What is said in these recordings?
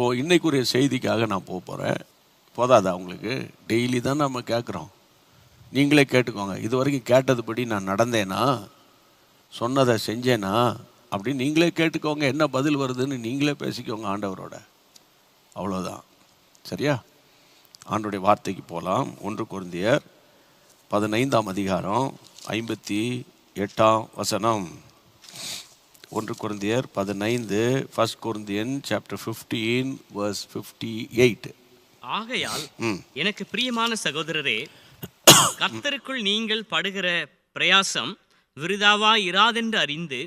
இப்போது இன்னைக்குரிய செய்திக்காக நான் போக போகிறேன் போதாதா உங்களுக்கு? டெய்லி தான் நம்ம கேட்குறோம் நீங்களே கேட்டுக்கோங்க. இது வரைக்கும் கேட்டதுபடி நான் நடந்தேனா? சொன்னதை செஞ்சேனா? அப்படின்னு நீங்களே கேட்டுக்கோங்க. என்ன பதில் வருதுன்னு நீங்களே பேசிக்கோங்க ஆண்டவரோட. அவ்வளோதான் சரியா? ஆண்டுடைய வார்த்தைக்கு போகலாம் ஒன்று குருந்தியர் பதினைந்தாம் அதிகாரம் ஐம்பத்தி எட்டாம் வசனம். ஒன்று குருந்தியர் பதினைந்து first Corinthian chapter fifteen verse fifty eight ஆகையால் எனக்கு பிரியமான சகோதரரே கர்த்தருக்குள் நீங்கள் படுகிற பிரயாசம் விருதாவா இராதென்று அறிந்து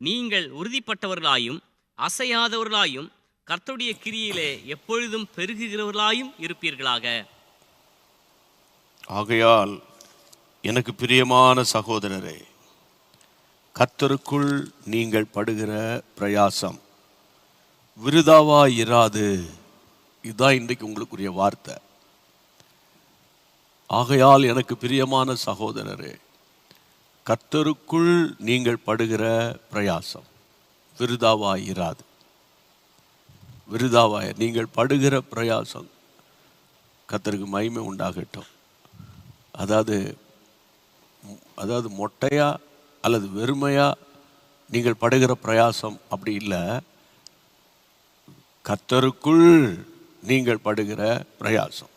நீங்கள் உறுதிப்பட்டவர்களாயும் அசையாதவர்களாயும் கர்த்தருடைய கிரியிலே எப்பொழுதும் பெருகுகிறவர்களாயும் இருப்பீர்களாக. ஆகையால் எனக்கு பிரியமான சகோதரரே கத்தருக்குள் நீங்கள் படுகிற பிரயாசம் விருதாவா இராது இதுதான் இன்றைக்கு உங்களுக்குரிய வார்த்தை. ஆகையால் எனக்கு பிரியமான சகோதரரே கர்த்தருக்குள் நீங்கள் படுகிற பிரயாசம் விருதாவா இராது விருதாவாய நீங்கள் படுகிற பிரயாசம் கத்தருக்கு மகிமை உண்டாகட்டும். அதாவது அதாவது மொட்டையாக அல்லது வெறுமையாக நீங்கள் படுகிற பிரயாசம் அப்படி இல்லை. கத்தருக்குள் நீங்கள் படுகிற பிரயாசம்.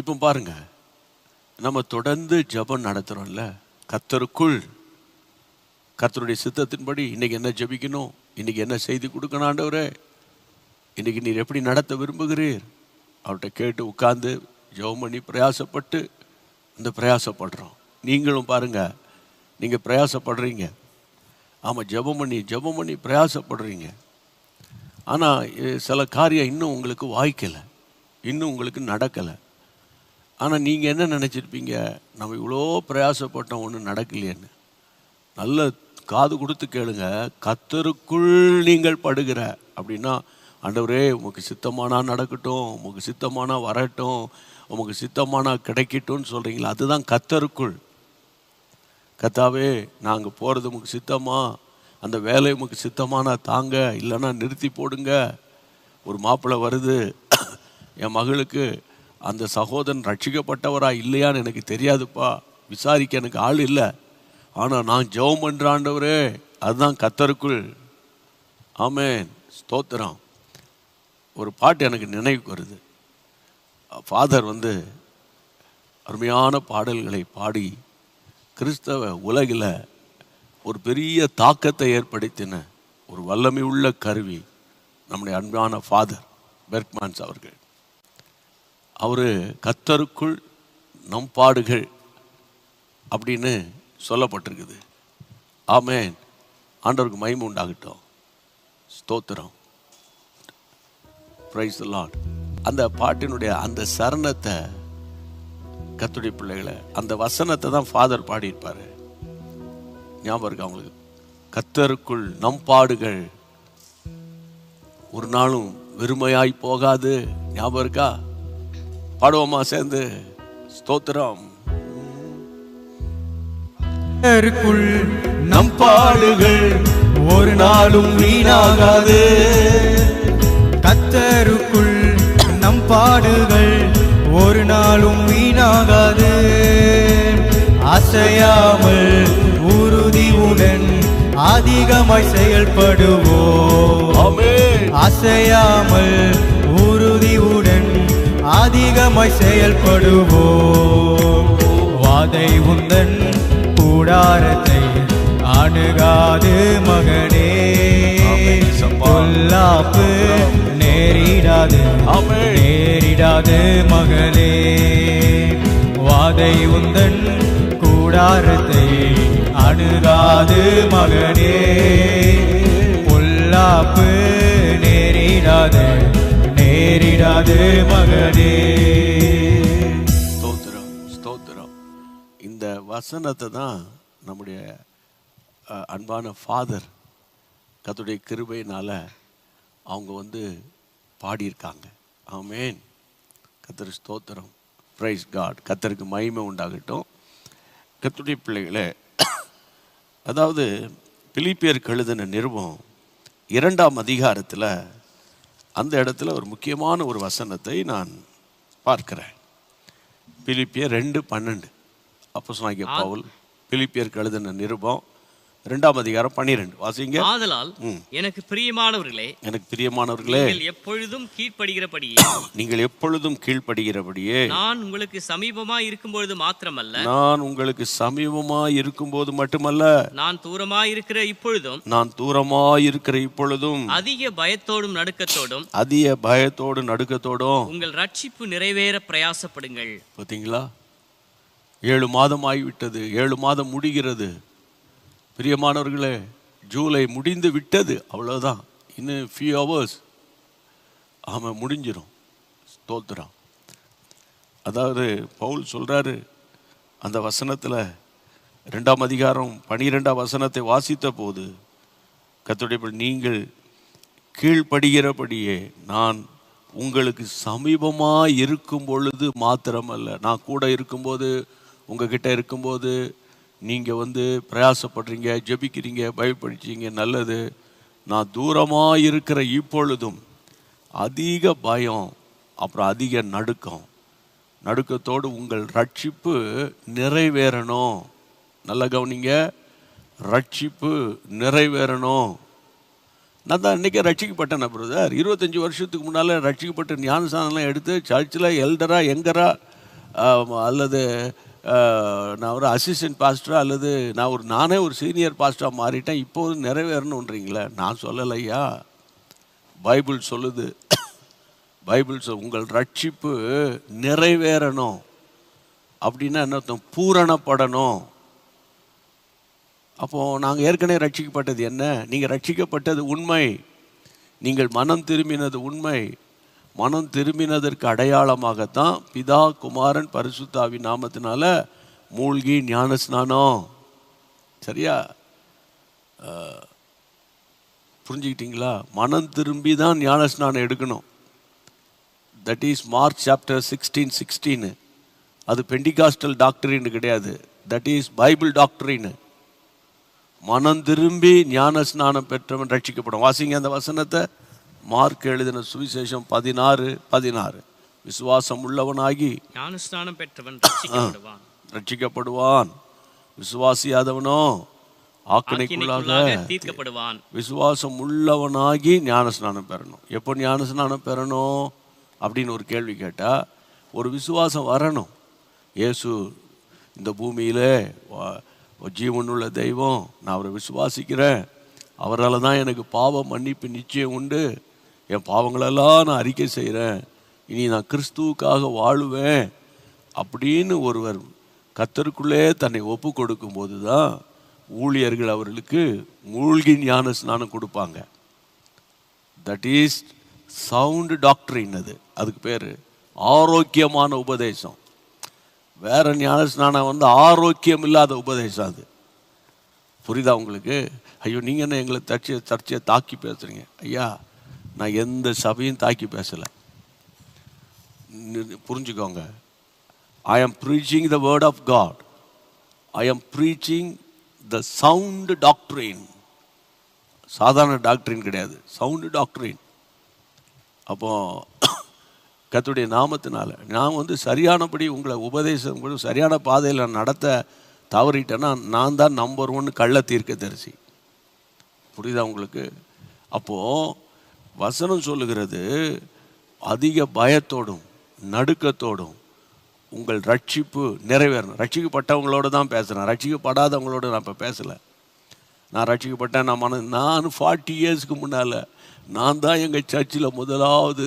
இப்போ பாருங்க நம்ம தொடர்ந்து ஜெபம் நடத்துகிறோம்ல கத்தருக்குள். கத்தருடைய சித்தத்தின்படி இன்றைக்கி என்ன ஜெபிக்கணும்? இன்றைக்கி என்ன செய்தி கொடுக்கணும் ஆண்டவரே? இன்றைக்கி நீர் எப்படி நடத்த விரும்புகிறீர்? அவர்கிட்ட கேட்டு உட்கார்ந்து ஜெபம் பண்ணி பிரயாசப்பட்டு இந்த பிரயாசப்படுறோம். நீங்களும் பாருங்கள் நீங்கள் பிரயாசப்படுறீங்க. ஆமாம் ஜெபம் பண்ணி ஜெபம் பண்ணி பிரயாசப்படுறீங்க. ஆனால் சில காரியம் இன்னும் உங்களுக்கு வாய்க்கலை. இன்னும் உங்களுக்கு நடக்கலை. ஆனால் நீங்கள் என்ன நினச்சிருப்பீங்க? நம்ம இவ்வளோ பிரயாசப்பட்டோம் ஒன்றும் நடக்கலையேன்னு. நல்ல காது கொடுத்து கேளுங்க. கத்தருக்குள் நீங்கள் படுகிற. அப்படின்னா ஆண்டவரே உமக்கு சித்தமானா நடக்கட்டும் உமக்கு சித்தமானா வரட்டும் உமக்கு சித்தமானா கிடைக்கட்டும்னு சொல்கிறீங்களா அதுதான் கத்தருக்குள். கத்தாவே நாங்கள் போகிறது உமக்கு சித்தமா? அந்த வேலை உமக்கு சித்தமானா தாங்க இல்லைன்னா நிறுத்தி போடுங்க. ஒரு மாப்பிள்ளை வருது என் மகளுக்கு அந்த சகோதரன் ரட்சிக்கப்பட்டவரா இல்லையான்னு எனக்கு தெரியாதுப்பா. விசாரிக்க எனக்கு ஆள் இல்லை. ஆனால் நான் ஜெபம் பண்ணுறாண்டவரே அதுதான் கத்தருக்குள். ஆமேன். ஸ்தோத்திரம். ஒரு பாட்டு எனக்கு நினைவுக்கு வருது. ஃபாதர் வந்து அருமையான பாடல்களை பாடி கிறிஸ்தவ உலகில் ஒரு பெரிய தாக்கத்தை ஏற்படுத்தின ஒரு வல்லமை உள்ள கருவி நம்முடைய அன்பான ஃபாதர் பெர்க்மான்ஸ் அவர்கள். அவர் கத்தருக்குள் நம் பாடுகள் அப்படின்னு சொல்லப்பட்டிருக்குது. ஆமேன். ஆண்டவருக்கு மகிமை உண்டாகட்டும். ஸ்தோத்திரம். பிரைஸ் லாட் அந்த பாட்டினுடைய அந்த சரணத்தை கத்துடைய பிள்ளைகளை அந்த வசனத்தை தான் ஃபாதர் பாடியிருப்பார். ஞாபகம் இருக்கா அவங்களுக்கு கத்தருக்குள் நம் பாடுகள் ஒரு நாளும் வெறுமையாய் போகாது. ஞாபகம் இருக்கா? பாடுவோமா சேர்ந்து? ஸ்தோத்திரம். நம் பாடுகள் ஒரு நாளும் வீணாகாது. கத்தருக்குள் நம் பாடுகள் ஒரு நாளும் வீணாகாது. அசையாமல் உறுதியுடன் அதிகமாய் செயல்படுவோம். அசையாமல் உறுதியுடன் அதிகமாய் செயல்படுவோம். வாதை உந்தன் கூடாரத்தை அணுகாது மகனே. பொல்லாப்பு நேரிடாது அவள் நேரிடாது மகளே. வாதை உந்தன் கூடாரத்தை அணுகாது மகனே. பொல்லாப்பு நேரிடாது நேரிடாது மகனே. ஸ்தோத்திரம் ஸ்தோத்திரம். இந்த வசனத்தை தான் நம்முடைய அன்பான ஃபாதர் கத்துடைய கிருபையினால அவங்க வந்து பாடியிருக்காங்க. ஆமென். கத்தர் ஸ்தோத்திரம். பிரைஸ் காட் கத்தருக்கு மகிமை உண்டாகட்டும். கத்துடைய பிள்ளைகளே அதாவது பிலிப்பியர் எழுதின நிருபம் இரண்டாம் அதிகாரத்தில் அந்த இடத்துல ஒரு முக்கியமான ஒரு வசனத்தை நான் பார்க்கிறேன். பிலிப்பியர் ரெண்டு பன்னெண்டு. அப்போ சொன்னாங்க பவுல் பிலிப்பியருக்கு எழுதின நிருபம் ரெண்டாம் அதிகாரம் பன்னிரெண்டு. வாசிங்க. ஆதலால் எனக்கு பிரியமானவர்களே எனக்கு பிரியமானவர்களே நீங்கள் எப்பொழுதும் கீழ்ப்படுகிறபடியே. நீங்கள் எப்பொழுதும் கீழ்ப்படுகிறபடியே. நான் உங்களுக்கு சமீபமாய் இருக்கும்பொழுது மாத்திரமல்ல. நான் உங்களுக்கு சமீபமாய் இருக்கும்போது மட்டுமல்ல. நான் தூரமாய் இருக்கிற இப்பொழுதும் நான் தூரமாய் இருக்கிற இப்பொழுதும் அதிக பயத்தோடும் நடுக்கத்தோடும் அதிக பயத்தோடு நடுக்கத்தோடும் உங்கள் ரட்சிப்பு நிறைவேற பிரயாசப்படுங்கள். பார்த்தீங்களா? ஏழு மாதம் ஆகிவிட்டது ஏழு மாதம் முடிகிறது. பிரியமானவர்களே ஜூலை முடிந்து விட்டது. அவ்வளோதான் இன்னும் ஃபியூ ஹவர்ஸ் ஆமாம் முடிஞ்சிடும் ஸ்தோத்திரம். அதாவது பவுல் சொல்கிறாரு அந்த வசனத்தில் ரெண்டாம் அதிகாரம் பனிரெண்டாம் வசனத்தை வாசித்த போது கத்துடைய நீங்கள் கீழ்ப்படுகிறபடியே நான் உங்களுக்கு சமீபமாக இருக்கும் பொழுது மாத்திரமல்ல. நான் கூட இருக்கும்போது உங்ககிட்ட இருக்கும்போது நீங்கள் வந்து பிரயாசப்படுறீங்க ஜெபிக்கிறீங்க பயப்படுறீங்க நல்லது. நான் தூரமாக இருக்கிற இப்பொழுதும் அதிக பயம் அப்புறம் அதிக நடுக்கம். நடுக்கத்தோடு உங்கள் ரட்சிப்பு நிறைவேறணும். நல்ல கவனிங்க. ரட்சிப்பு நிறைவேறணும். நான் தான் இன்றைக்கி ரட்சிக்கப்பட்டேன் பிரதர் இருபத்தஞ்சி வருஷத்துக்கு முன்னால் ரட்சிக்கப்பட்ட ஞானசானெலாம் எடுத்து சர்ச்சில் எல்டரா எங்கரா அல்லது நான் ஒரு அசிஸ்டன்ட் பாஸ்டராக அல்லது நான் ஒரு நானே ஒரு சீனியர் பாஸ்டராக மாறிட்டேன் இப்போது நிறைவேறணுன்றீங்களே நான் சொல்லலையா பைபிள் சொல்லுது. பைபிள் சொல் உங்கள் ரட்சிப்பு நிறைவேறணும். அப்படின்னா என்ன பூரணப்படணும். அப்போது நாங்கள் ஏற்கனவே ரட்சிக்கப்பட்டது என்ன? நீங்கள் ரட்சிக்கப்பட்டது உண்மை. நீங்கள் மனம் திரும்பினது உண்மை. மனம் திரும்பினதற்கு அடையாளமாகத்தான் பிதா குமாரன் பரிசுத்தாவி நாமத்தினால மூழ்கி ஞானஸ்நானம். சரியா? புரிஞ்சுக்கிட்டீங்களா? மனம் திரும்பி தான் ஞானஸ்நானம் எடுக்கணும். That is Mark chapter sixteen sixteen அது பெண்டிகாஸ்டல் டாக்டரின்னு கிடையாது. தட் இஸ் பைபிள் டாக்டரின்னு மனம் திரும்பி ஞான ஸ்நானம் பெற்றவன் ரட்சிக்கப்படும். வாசிங்க அந்த வசனத்தை. மார்க் எழுதின சுவிசேஷம் பதினாறு பதினாறு. விசுவாசம் உள்ளவனாகி ஞானஸ்நானம் பெற்றவன் ரட்சிக்கப்படுவான். விசுவாசியாதவனோ ஆக்கினைக்குள்ளாக தீர்க்கப்படுவான். விசுவாசம் உள்ளவனாகி ஞானஸ்நானம் பெறணும். எப்போ ஞானஸ்நானம் பெறணும் அப்படின்னு ஒரு கேள்வி கேட்டால் ஒரு விசுவாசம் வரணும். இயேசு இந்த பூமியிலே ஜீவனுள்ள தெய்வம் நான் அவரை விசுவாசிக்கிறேன். அவரால் தான் எனக்கு பாவ மன்னிப்பு நிச்சயம் உண்டு. என் பாவங்களெல்லாம் நான் அறிக்கை செய்கிறேன். இனி நான் கிறிஸ்துவுக்காக வாழுவேன். அப்படின்னு ஒருவர் கத்தருக்குள்ளே தன்னை ஒப்பு கொடுக்கும்போது தான் ஊழியர்கள் அவர்களுக்கு மூழ்கி ஞான ஸ்நானம் கொடுப்பாங்க. தட் இஸ் சவுண்டு டாக்டரின் அது. அதுக்கு பேர் ஆரோக்கியமான உபதேசம். வேற ஞான ஸ்நானம் வந்து ஆரோக்கியம் இல்லாத உபதேசம் அது. புரியுதா உங்களுக்கு? ஐயோ நீங்கள் என்ன எங்களை தச்சியை தச்சியை தாக்கி பேசுகிறீங்க ஐயா நான் எந்த சபையும் தாக்கி பேசலை. புரிஞ்சுக்கோங்க. I am preaching the word of God I am preaching the sound doctrine சாதாரண டாக்டரின் கிடையாது. சவுண்டு டாக்டரின் அப்போ கத்துடைய நாமத்தினால நான் வந்து சரியானபடி உங்களை உபதேசம் கூட சரியான பாதையில் நடத்த தவறிட்டேன்னா நான் தான் நம்பர் ஒன் கள்ள தீர்க்க தரிசி புரியுதா உங்களுக்கு? அப்போது வசனம் சொல்லுகிறது அதிக பயத்தோடும் நடுக்கத்தோடும் உங்கள் ரட்சிப்பு நிறைவேறணும். ரட்சிக்கப்பட்டவங்களோட தான் பேசுகிறேன் ரட்சிக்கப்படாதவங்களோட நான் இப்போ பேசலை. நான் ரட்சிக்கப்பட்டேன் நான் மன நான் ஃபார்ட்டி இயர்ஸ்க்கு முன்னால் நான் தான் எங்கள் சர்ச்சில் முதலாவது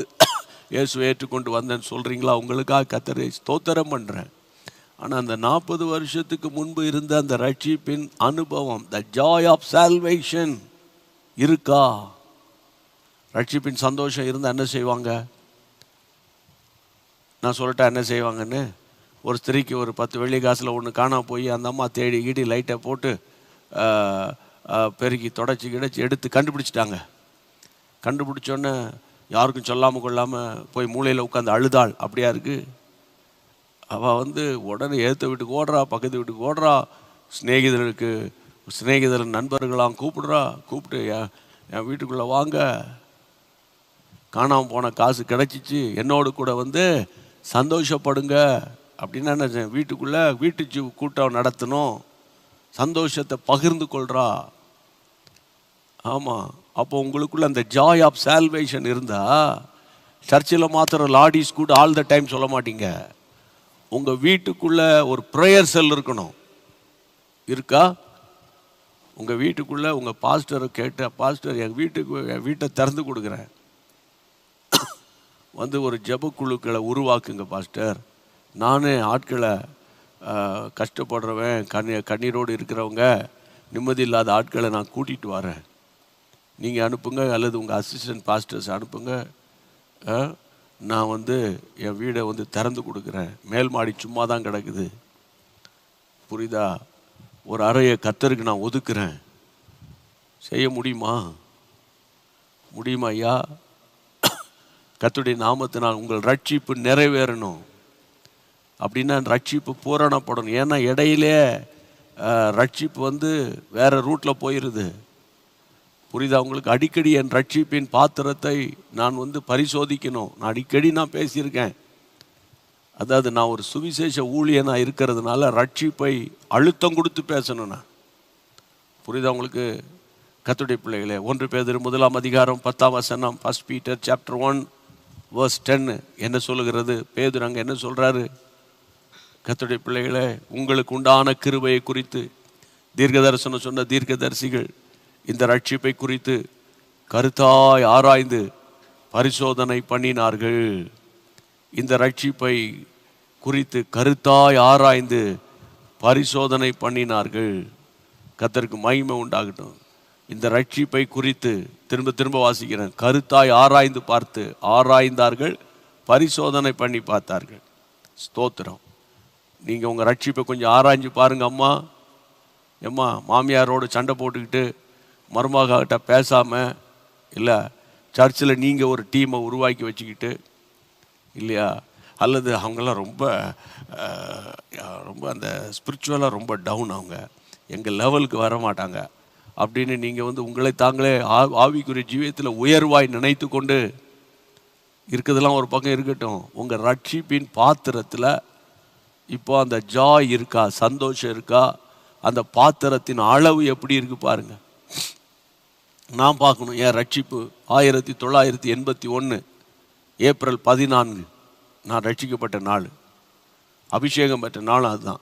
இயேசுவை ஏற்றுக்கொண்டு வந்தேன்னு சொல்கிறீங்களா உங்களுக்காக கத்தரை ஸ்தோத்திரம் பண்ணுறேன் ஆனால் அந்த நாற்பது வருஷத்துக்கு முன்பு இருந்த அந்த ரட்சிப்பின் அனுபவம் த ஜாய் ஆஃப் சால்வேஷன் இருக்கா? ரட்சிப்பின் சந்தோஷம் இருந்தால் என்ன செய்வாங்க? நான் சொல்லிட்டேன் என்ன செய்வாங்கன்னு? ஒரு ஸ்திரீக்கு ஒரு பத்து வெள்ளி காசில் ஒன்று காணாம போய் அந்த அம்மா தேடி ஈடி லைட்டை போட்டு பெருக்கி தொடச்சி கிடச்சி எடுத்து கண்டுபிடிச்சிட்டாங்க. கண்டுபிடிச்சோன்னே யாருக்கும் சொல்லாமல் கொள்ளாமல் போய் மூலையில் உட்காந்து அழுதாள். அப்படியா இருக்கு? அவள் வந்து உடனே ஏற்ற வீட்டுக்கு ஓடுறா பக்கத்து வீட்டுக்கு ஓடுறா சிநேகிதருக்கு சிநேகிதர் நண்பர்களாம் கூப்பிடுறா கூப்பிட்டு என் என் வீட்டுக்குள்ளே வாங்க. காணாமல் போன காசு கிடச்சிச்சு. என்னோடு கூட வந்து சந்தோஷப்படுங்க. அப்படின்னா என்ன வீட்டுக்குள்ளே வீட்டுக்குள்ள வீட்டு கூட்டம் நடத்தணும். சந்தோஷத்தை பகிர்ந்து கொள்கிறா ஆமாம் அப்போ உங்களுக்குள்ள அந்த ஜாய் ஆஃப் சால்வேஷன் இருந்தால் சர்ச்சில் மாத்திரம் லாடிஸ் கூட ஆல் த டைம் சொல்ல மாட்டீங்க. உங்கள் வீட்டுக்குள்ள ஒரு ப்ரேயர் செல் இருக்கணும். இருக்கா? உங்கள் வீட்டுக்குள்ளே உங்கள் பாஸ்டரை கேட்டு பாஸ்டர் என் வீட்டுக்கு என் வீட்டை திறந்து கொடுக்குறேன். வந்து ஒரு ஜெபக்குழுக்களை உருவாக்குங்க பாஸ்டர். நானே ஆட்களை கஷ்டப்படுறவன் கண்ணீ கண்ணீரோடு இருக்கிறவங்க நிம்மதி இல்லாத ஆட்களை நான் கூட்டிகிட்டு வரேன். நீங்கள் அனுப்புங்க அல்லது உங்கள் அசிஸ்டன்ட் பாஸ்டர்ஸ் அனுப்புங்க. நான் வந்து என் வீடை வந்து திறந்து கொடுக்குறேன். மேல் மாடி சும்மா தான் கிடக்குது. புரியுதா? ஒரு அறையை கத்தருக்கு நான் ஒதுக்குறேன். செய்ய முடியுமா? முடியுமா ஐயா? கத்துடைய நாமத்தினால் உங்கள் ரட்சிப்பு நிறைவேறணும். அப்படின்னா ரட்சிப்பு பூரணப்படணும். ஏன்னா இடையிலே ரட்சிப்பு வந்து வேறு ரூட்டில் போயிடுது புரியுதா? உங்களுக்கு அடிக்கடி என் ரட்சிப்பின் பாத்திரத்தை நான் வந்து பரிசோதிக்கணும். நான் அடிக்கடி நான் பேசியிருக்கேன். அதாவது நான் ஒரு சுவிசேஷ ஊழியனாக இருக்கிறதுனால ரட்சிப்பை அழுத்தம் கொடுத்து பேசணும் நான். புரியுதா உங்களுக்கு? கத்துடைய பிள்ளைகளே ஒன்று பேர் முதலாம் அதிகாரம் பத்தாம் வசனம் first Peter chapter one verse ten என்ன சொல்லுகிறது? பேதுரு அங்கே என்ன சொல்கிறாரு கத்துடைய பிள்ளைகளே உங்களுக்கு உண்டான கிருபையை குறித்து தீர்க்கதரிசனம் சொன்ன தீர்க்கதரிசிகள் இந்த ரட்சிப்பை குறித்து கருத்தாய் ஆராய்ந்து பரிசோதனை பண்ணினார்கள். இந்த ரட்சிப்பை குறித்து கருத்தாய் ஆராய்ந்து பரிசோதனை பண்ணினார்கள். கத்தருக்கு மகிமை உண்டாகட்டும். இந்த ரட்சிப்பை குறித்து திரும்ப திரும்ப வாசிக்கிறேன். கருத்தாய் ஆராய்ந்து பார்த்து ஆராய்ந்தார்கள் பரிசோதனை பண்ணி பார்த்தார்கள். ஸ்தோத்திரம். நீங்கள் உங்கள் ரட்சிப்பை கொஞ்சம் ஆராய்ஞ்சு பாருங்க அம்மா. எம்மா மாமியாரோடு சண்டை போட்டுக்கிட்டு மருமகிட்ட பேசாமல் இல்லை சர்ச்சில் நீங்கள் ஒரு டீமை உருவாக்கி வச்சுக்கிட்டு இல்லையா? அல்லது அவங்கெல்லாம் ரொம்ப ரொம்ப அந்த ஸ்பிரிச்சுவலாக ரொம்ப டவுன் அவங்க. எங்கள் லெவலுக்கு வர மாட்டாங்க. அப்படின்னு நீங்கள் வந்து உங்களை தாங்களே ஆ- ஆவிக்குரிய ஜீவியத்தில் உயர்வாய் நினைத்து கொண்டு இருக்கிறதெல்லாம் ஒரு பக்கம் இருக்கட்டும். உங்கள் ரட்சிப்பின் பாத்திரத்தில் இப்போ அந்த ஜாய் இருக்கா சந்தோஷம் இருக்கா அந்த பாத்திரத்தின் அளவு எப்படி இருக்கு பாருங்கள் நான் பார்க்கணும் என் ரட்சிப்பு ஆயிரத்தி தொள்ளாயிரத்தி எண்பத்தி ஒன்று ஏப்ரல் பதினான்கு நான் ரட்சிக்கப்பட்ட நாள். அபிஷேகம் பெற்ற நாள் அதுதான்.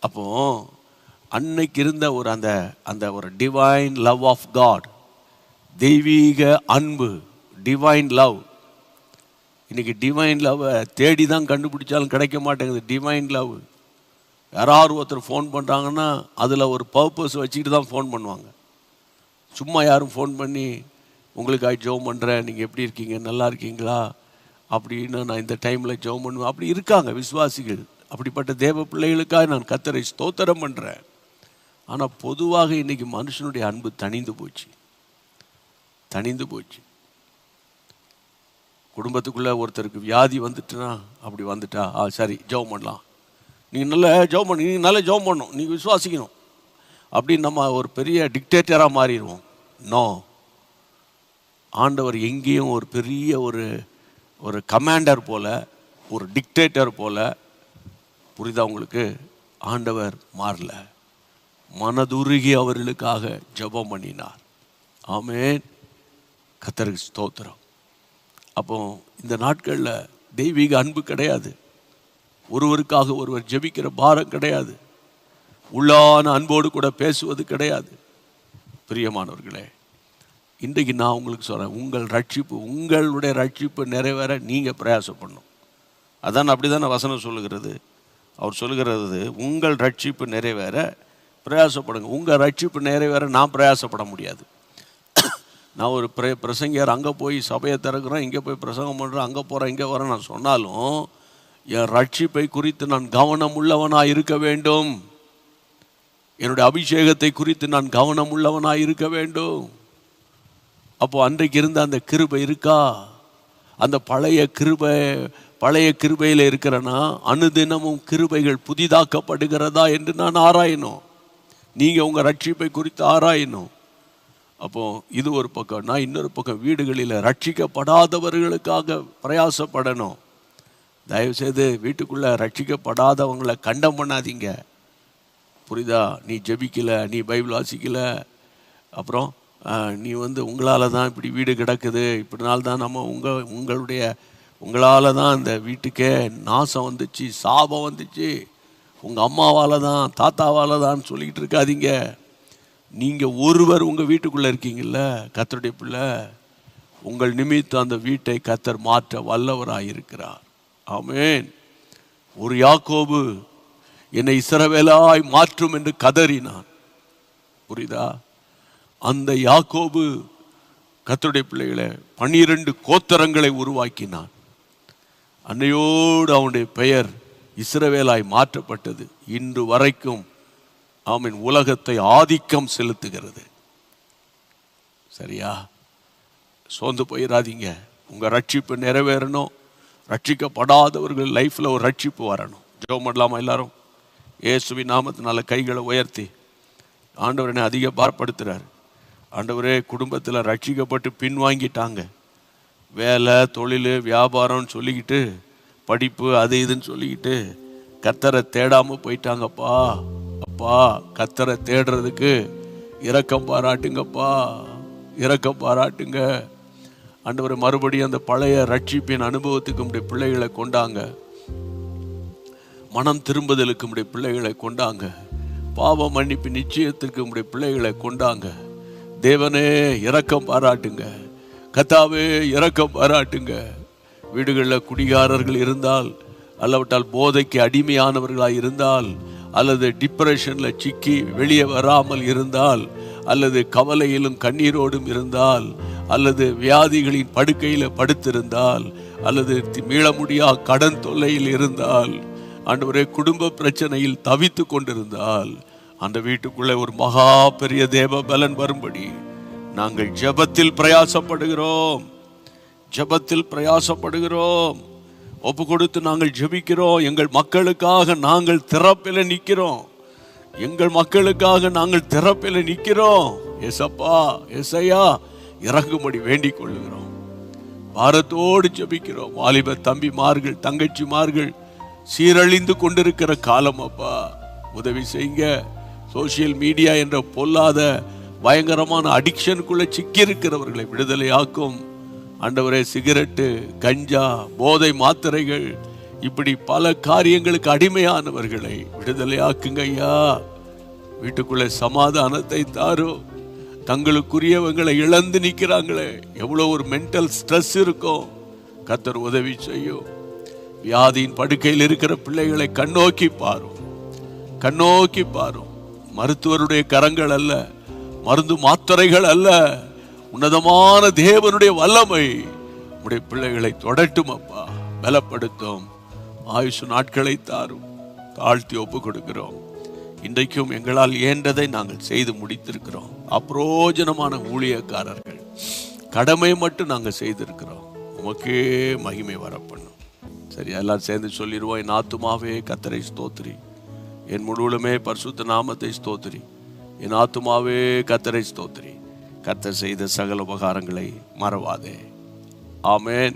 அப்போது அன்னைக்கு இருந்த ஒரு அந்த அந்த ஒரு டிவைன் லவ் ஆஃப் காட் தெய்வீக அன்பு டிவைன் லவ் இன்னைக்கு டிவைன் லவ்வை தேடி தான் கண்டுபிடிச்சாலும் கிடைக்க மாட்டேங்குது டிவைன் லவ் யாராவது ஒருத்தர் ஃபோன் பண்ணுறாங்கன்னா அதில் ஒரு பர்பஸ் வச்சுக்கிட்டு தான் ஃபோன் பண்ணுவாங்க. சும்மா யாரும் ஃபோன் பண்ணி உங்களுக்காக ஜெபம் பண்ணுறேன் நீங்கள் எப்படி இருக்கீங்க நல்லா இருக்கீங்களா? அப்படின்னு நான் இந்த டைமில் ஜெபம் பண்ணுவேன். அப்படி இருக்காங்க விசுவாசிகள். அப்படிப்பட்ட தேவ பிள்ளைகளுக்காக நான் கத்தரை ஸ்தோத்திரம் பண்ணுறேன் ஆனால் பொதுவாக இன்றைக்கி மனுஷனுடைய அன்பு தணிந்து போச்சு. தணிந்து போச்சு. குடும்பத்துக்குள்ளே ஒருத்தருக்கு வியாதி வந்துட்டுனா அப்படி வந்துட்டா ஆ சரி ஜெபம் பண்ணலாம். நீங்கள் நல்லா ஜெபம் பண்ணி நீங்கள் நல்லா ஜெபம் பண்ணணும் நீங்கள் விசுவாசிக்கணும். அப்படின்னு நம்ம ஒரு பெரிய டிக்டேட்டராக மாறிடுவோம். நோ ஆண்டவர் எங்கேயும் ஒரு பெரிய ஒரு ஒரு கமாண்டர் போல் ஒரு டிக்டேட்டர் போல் புரிதா உங்களுக்கு? ஆண்டவர் மாறலை. மனதுருகி அவர்களுக்காக ஜபம் பண்ணினார். ஆமேன். கத்தருக்கு ஸ்தோத்திரம். அப்போ இந்த நாட்களில் தெய்வீக அன்பு கிடையாது. ஒருவருக்காக ஒருவர் ஜெபிக்கிற பாரம் கிடையாது. உள்ளான அன்போடு கூட பேசுவது கிடையாது. பிரியமானவர்களே இன்றைக்கு நான் உங்களுக்கு சொல்கிறேன் உங்கள் ரட்சிப்பு உங்களுடைய ரட்சிப்பு நிறைவேற நீங்கள் பிரயாசப்படணும். அதான் அப்படி தானே வசனம் சொல்லுகிறது. அவர் சொல்லுகிறது உங்கள் ரட்சிப்பு நிறைவேற பிரயாசப்படுங்க. உங்கள் ரட்சிப்பு நிறைவேற நான் பிரயாசப்பட முடியாது. நான் ஒரு பிர பிரசங்கியார் அங்கே போய் சபையை திறக்கிறேன் இங்கே போய் பிரசங்கம் பண்ணுறேன் அங்கே போகிறேன் இங்கே வரேன் நான் சொன்னாலும் என் ரட்சிப்பை குறித்து நான் கவனம் உள்ளவனாக இருக்க வேண்டும். என்னுடைய அபிஷேகத்தை குறித்து நான் கவனம் உள்ளவனாக இருக்க வேண்டும். அப்போது அன்றைக்கு இருந்த அந்த கிருபை இருக்கா? அந்த பழைய கிருபை பழைய கிருபையில் இருக்கிறேன்னா அனுதினமும் கிருபைகள் புதிதாக்கப்படுகிறதா என்று நான் ஆராயணும். நீங்கள் உங்கள் ரட்சிப்பை குறித்து ஆராயணும். அப்போது இது ஒரு பக்கம் நான் இன்னொரு பக்கம் வீடுகளில் ரட்சிக்கப்படாதவர்களுக்காக பிரயாசப்படணும். தயவுசெய்து வீட்டுக்குள்ளே ரட்சிக்கப்படாதவங்களை கண்டம் பண்ணாதீங்க. புரியுதா நீ ஜபிக்கலை நீ பைபிள் வாசிக்கல அப்புறம் நீ வந்து உங்களால் தான் இப்படி வீடு கிடக்குது இப்படினால தான் நம்ம உங்கள் உங்களுடைய உங்களால் தான் இந்த வீட்டுக்கே நாசம் வந்துச்சு சாபம் வந்துச்சு. உங்கள் அம்மாவால் தான் தாத்தாவால் தான் சொல்லிக்கிட்டு இருக்காதீங்க. நீங்கள் ஒருவர் உங்கள் வீட்டுக்குள்ளே இருக்கீங்கள கத்தருடைய பிள்ளை உங்கள் நிமித்தம் அந்த வீட்டை கத்தர் மாற்ற வல்லவராக இருக்கிறார். ஆமேன். ஒரு யாக்கோபு என்னை இசரவேலாய் மாற்றும் என்று கதறினான். புரியுதா? அந்த யாக்கோபு கத்தருடைய பிள்ளைகளை பனிரெண்டு கோத்தரங்களை உருவாக்கினான். அன்னையோடு அவனுடைய பெயர் இஸ்ரவேலாய் மாற்றப்பட்டது. இன்று வரைக்கும் அவன் உலகத்தை ஆதிக்கம் செலுத்துகிறது. சரியா? சோர்ந்து போயிடாதீங்க உங்கள் ரட்சிப்பு நிறைவேறணும். ரட்சிக்கப்படாதவர்கள் லைஃப்பில் ஒரு ரட்சிப்பு வரணும். ஜெபம் பண்ணலாமா எல்லாரும்? ஏசுவி நாமத்தினால கைகளை உயர்த்தி. ஆண்டவரனை அதிக பார்ப்படுத்துகிறார் ஆண்டவரே குடும்பத்தில் ரட்சிக்கப்பட்டு பின்வாங்கிட்டாங்க. வேலை தொழில் வியாபாரம்னு சொல்லிக்கிட்டு படிப்பு அது இதுன்னு சொல்லிக்கிட்டு கத்தரை தேடாமல் போயிட்டாங்கப்பா. அப்பா கத்தரை தேடுறதுக்கு இறக்கம் பாராட்டுங்கப்பா. இறக்கம் பாராட்டுங்க. ஆண்டவரை மறுபடியும் அந்த பழைய ரட்சிப்பின் அனுபவத்துக்கு உடைய பிள்ளைகளை கொண்டாங்க. மனம் திரும்புதலுக்கு உடைய பிள்ளைகளை கொண்டாங்க. பாவ மன்னிப்பு நிச்சயத்திற்கு உடைய பிள்ளைகளை கொண்டாங்க. தேவனே இறக்கம் பாராட்டுங்க. கத்தாவே இறக்கம் பாராட்டுங்க. வீடுகளில் குடிகாரர்கள் இருந்தால் அல்லவிட்டால் போதைக்கு அடிமையானவர்களாக இருந்தால் அல்லது டிப்ரெஷனில் சிக்கி வெளியே வராமல் இருந்தால் அல்லது கவலையிலும் கண்ணீரோடும் இருந்தால் அல்லது வியாதிகளின் படுக்கையில் படுத்திருந்தால் அல்லது தி- மீள முடியா கடன் தொல்லையில் இருந்தால் ஆண்டவரே குடும்ப பிரச்சனையில் தவித்து கொண்டிருந்தால் அந்த வீட்டுக்குள்ளே ஒரு மகா பெரிய தேவ பலன் வரும்படி நாங்கள் ஜெபத்தில் பிரயாசப்படுகிறோம். ஜெபத்தில் பிரயாசப்படுகிறோம். ஒப்பு கொடுத்து நாங்கள் ஜெபிக்கிறோம். எங்கள் மக்களுக்காக நாங்கள் திறப்பில் நிற்கிறோம். எங்கள் மக்களுக்காக நாங்கள் திறப்பில் நிற்கிறோம். எசப்பா எசையா இறங்கும்படி வேண்டிக் கொள்ளுகிறோம். பாரத்தோடு ஜெபிக்கிறோம். வாலிப தம்பிமார்கள் தங்கச்சிமார்கள் சீரழிந்து கொண்டிருக்கிற காலம் அப்பா. உதவி செய்யுங்க சோஷியல் மீடியா என்ற பொல்லாத பயங்கரமான அடிக்ஷனுக்குள்ளே சிக்கியிருக்கிறவர்களை விடுதலையாக்கும். ஆண்டவரே சிகரெட்டு கஞ்சா போதை மாத்திரைகள் இப்படி பல காரியங்களுக்கு அடிமையானவர்களை விடுதலையாக்குங்க ஐயா. வீட்டுக்குள்ளே சமாதானத்தை தாரும் தங்களுக்குரியவங்களை இழந்து நிற்கிறாங்களே. எவ்வளோ ஒரு மென்டல் ஸ்ட்ரெஸ் இருக்கும். கத்தர் உதவி செய்யும். வியாதியின் படுக்கையில் இருக்கிற பிள்ளைகளை கண்ணோக்கி பாரும். கண்ணோக்கி பாரும். மருத்துவருடைய கரங்கள் அல்ல. மருந்து மாத்திரைகள் அல்ல. உன்னதமான தேவனுடைய வல்லமை உடைய பிள்ளைகளை தொடட்டும் அப்பா. பலப்படுத்தும். ஆயுசு நாட்களை தாரும். தாழ்த்தி ஒப்பு கொடுக்கிறோம் இன்றைக்கும் எங்களால் இயன்றதை நாங்கள் செய்து முடித்திருக்கிறோம். அப்ரோஜனமான ஊழியக்காரர்கள். கடமை மட்டும் நாங்கள் செய்திருக்கிறோம். உமக்கே மகிமை வரப்பண்ணும். சரி எல்லாம் சேர்ந்து சொல்லிடுவோம். என் ஆத்துமாவே கத்தரை ஸ்தோத்திரி. என் முழுவலுமே பரிசுத்த நாமத்தை ஸ்தோத்திரி. என் ஆத்துமாவே கத்தரை ஸ்தோத்திரி. கத்த செய்த சகல உபகாரங்களை மறவாதே. ஆமேன்.